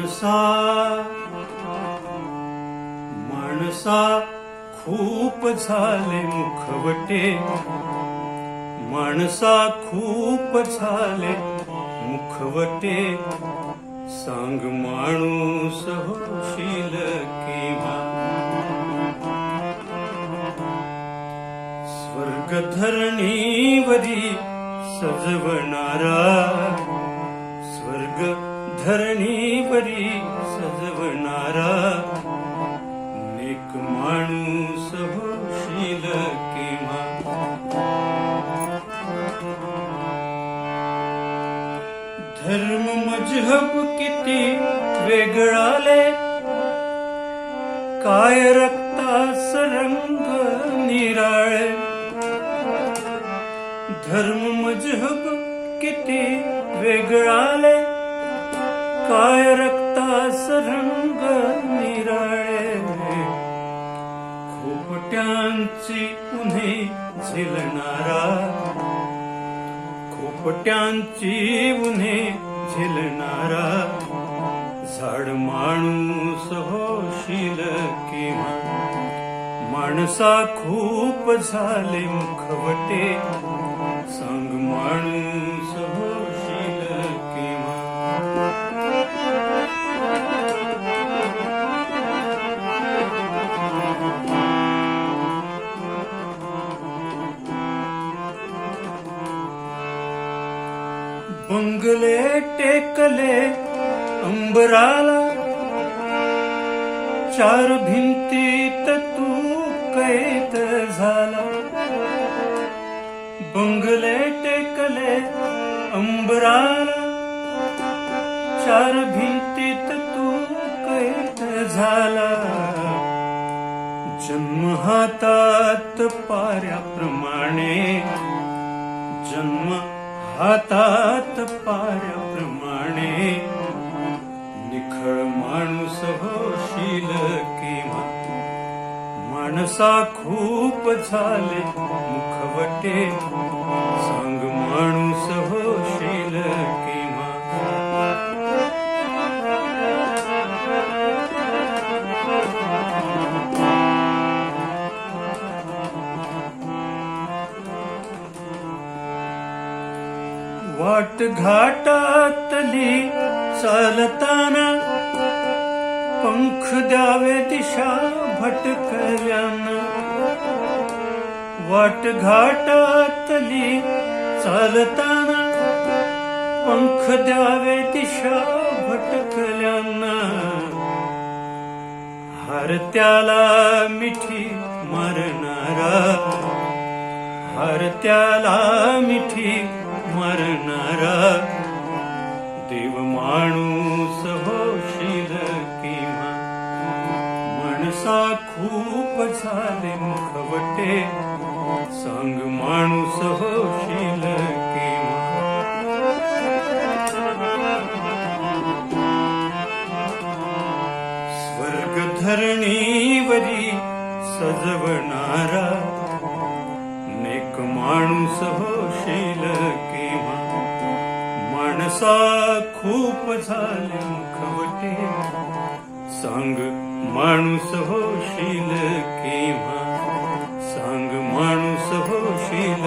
मनसा मनसा खूप झाले मुखवटे. मनसा खूप झाले मुखवटे. सांग माणूस होशील किंवा स्वर्ग धरणीवरी सजवणारा स्वर्ग धरणीवरी सजवणारा. नेक माणूस होशील किंवा धर्म मजहब किती वेगळाले. काय रक्तास रंग निराळे. धर्म मजहब किती वेगळाले. खोट्यांची उन्हे झेलणारा. खोपट्यांची उन्हे झेलणारा. झाड माणूस होशील किंवा माणसा खूप झाले मुखवटे. सांग माणूस बंगले टेकले अंबराला. चार भिंतीत तू कैद झाला. बंगले टेकले अंबराला. चार भिंतीत तू कैद झाला. जन्म हातात पाऱ्याप्रमाणे. जन्म हातात पाऱ्याप्रमाणे निखळ माणूस होशील किंवा माणसा खूप झाले मुखवटे सांग माणूस हो वाट घाटातली चालताना पंख द्यावे दिशा भटकल्यांना. वाट घाटातली चालताना पंख द्यावे दिशा भटकल्यांना. हरत्याला मिठी मारणारा हरत्याला मिठी मरण देव माणूस होशील किंवा मनसा खूप झाले मुखवटे सांग माणूस होशील स्वर्ग धरणीवरी सजवणारा नेक माणूस होशील किंवा खूप झाले मुखवटे सांग माणूस होशील केव्हा सांग माणूस होशील